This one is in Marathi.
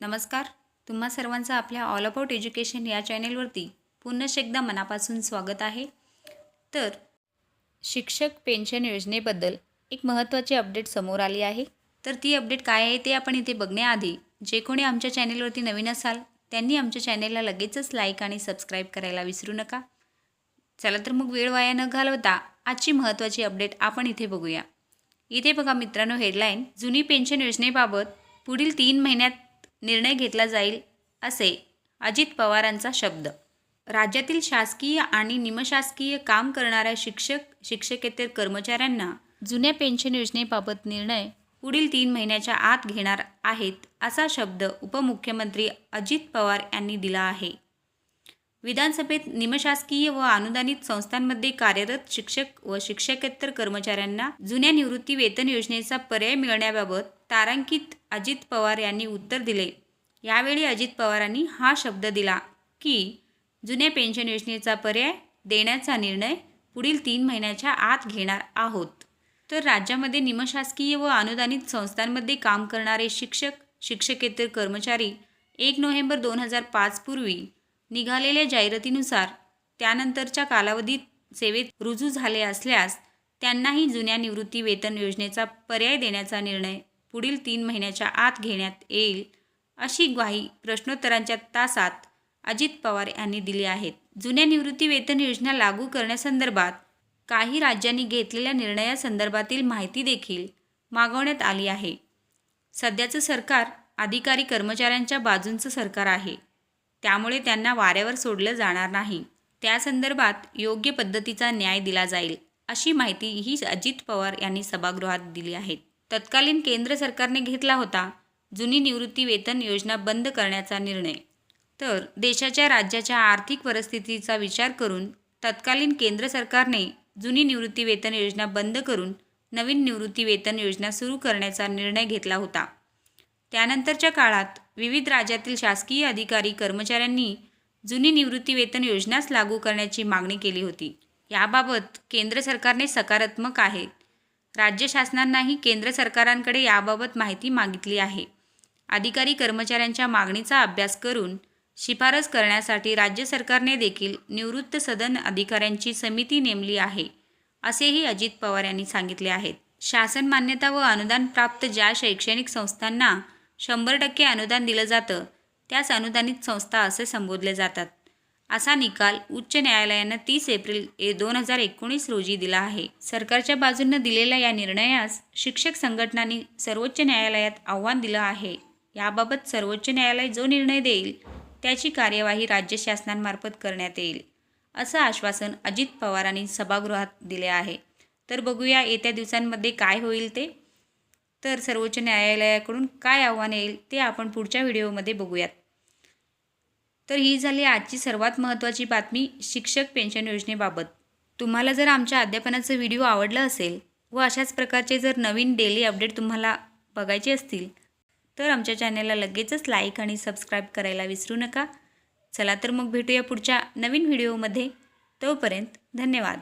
नमस्कार. तुम्हा सर्वांचं आपल्या ऑल अबाउट एज्युकेशन या चॅनेलवरती पुनश्च एकदा मनापासून स्वागत आहे. तर शिक्षक पेन्शन योजनेबद्दल एक महत्त्वाची अपडेट समोर आली आहे. तर ती अपडेट काय आहे ते आपण इथे बघण्याआधी जे कोणी आमच्या चॅनेलवरती नवीन असाल त्यांनी आमच्या चॅनेलला लगेचच लाईक आणि सबस्क्राईब करायला विसरू नका. चला तर मग वेळ वाया न घालवता आजची महत्त्वाची अपडेट आपण इथे बघूया. इथे बघा मित्रांनो हेडलाईन जुनी पेन्शन योजनेबाबत पुढील तीन महिन्यात निर्णय घेतला जाईल असे अजित पवारांचा शब्द. राज्यातील शासकीय आणि निमशासकीय काम करणाऱ्या शिक्षक शिक्षकेतर कर्मचाऱ्यांना जुन्या पेन्शन योजनेबाबत निर्णय पुढील तीन महिन्याच्या आत घेणार आहेत असा शब्द उपमुख्यमंत्री अजित पवार यांनी दिला आहे. विधानसभेत निमशासकीय व अनुदानित संस्थांमध्ये कार्यरत शिक्षक व शिक्षकेतर कर्मचाऱ्यांना जुन्या निवृत्ती वेतन योजनेचा पर्याय मिळण्याबाबत तारांकित अजित पवार यांनी उत्तर दिले. यावेळी अजित पवारांनी हा शब्द दिला की जुन्या पेन्शन योजनेचा पर्याय देण्याचा निर्णय पुढील तीन महिन्याच्या आत घेणार आहोत. तर राज्यामध्ये निमशासकीय व अनुदानित संस्थांमध्ये काम करणारे शिक्षक शिक्षकेतर कर्मचारी एक नोव्हेंबर दोन हजार पाचपूर्वी पूर्वी निघालेल्या जाहिरातीनुसार त्यानंतरच्या कालावधीत सेवेत रुजू झाले असल्यास त्यांनाही जुन्या निवृत्ती वेतन योजनेचा पर्याय देण्याचा निर्णय पुढील तीन महिन्याच्या आत घेण्यात येईल अशी ग्वाही प्रश्नोत्तरांच्या तासात अजित पवार यांनी दिली आहेत. जुन्या निवृत्ती वेतन योजना लागू करण्यासंदर्भात काही राज्यांनी घेतलेल्या निर्णयासंदर्भातील माहिती देखील मागवण्यात आली आहे. सध्याचं सरकार अधिकारी कर्मचाऱ्यांच्या बाजूंचं सरकार आहे. त्यामुळे त्यांना वाऱ्यावर सोडलं जाणार नाही. त्या संदर्भात योग्य पद्धतीचा न्याय दिला जाईल अशी माहिती ही अजित पवार यांनी सभागृहात दिली आहे. तत्कालीन केंद्र सरकारने घेतला होता. जुनी निवृत्ती वेतन योजना बंद करण्याचा निर्णय. तर देशाच्या राज्याच्या आर्थिक परिस्थितीचा विचार करून तत्कालीन केंद्र सरकारने जुनी निवृत्ती वेतन योजना बंद करून नवीन निवृत्ती वेतन योजना सुरू करण्याचा निर्णय घेतला होता. त्यानंतरच्या काळात विविध राज्यातील शासकीय अधिकारी कर्मचाऱ्यांनी जुनी निवृत्ती वेतन योजनाच लागू करण्याची मागणी केली होती. याबाबत केंद्र सरकारने सकारात्मक आहे. राज्य शासनांनाही केंद्र सरकारांकडे याबाबत माहिती मागितली आहे. अधिकारी कर्मचाऱ्यांच्या मागणीचा अभ्यास करून शिफारस करण्यासाठी राज्य सरकारने देखील निवृत्त सदन अधिकाऱ्यांची समिती नेमली आहे असेही अजित पवार यांनी सांगितले आहेत शासन मान्यता व अनुदान प्राप्त ज्या शैक्षणिक संस्थांना शंभर टक्के अनुदान दिलं जातं. त्यास अनुदानित संस्था असे संबोधले जातात. असा निकाल उच्च न्यायालयानं तीस एप्रिल ए दोन हजार एकोणीस रोजी दिला आहे. सरकारच्या बाजूनं दिलेल्या या निर्णयास शिक्षक संघटनांनी सर्वोच्च न्यायालयात आव्हान दिलं आहे. याबाबत सर्वोच्च न्यायालय जो निर्णय देईल त्याची कार्यवाही राज्य शासनांमार्फत करण्यात येईल असं आश्वासन अजित पवारांनी सभागृहात दिले आहे. तर बघूया येत्या दिवसांमध्ये काय होईल ते. तर सर्वोच्च न्यायालयाकडून काय आव्हान येईल ते आपण पुढच्या व्हिडिओमध्ये बघूयात. तर ही झाली आजची सर्वात महत्त्वाची बातमी शिक्षक पेन्शन योजनेबाबत. तुम्हाला जर आमच्या अध्यापनाचं व्हिडिओ आवडलं असेल व अशाच प्रकारचे जर नवीन डेली अपडेट तुम्हाला बघायचे असतील तर आमच्या चॅनलला लगेचच लाईक आणि सबस्क्राईब करायला विसरू नका. चला तर मग भेटूया पुढच्या नवीन व्हिडिओमध्ये. तोपर्यंत धन्यवाद.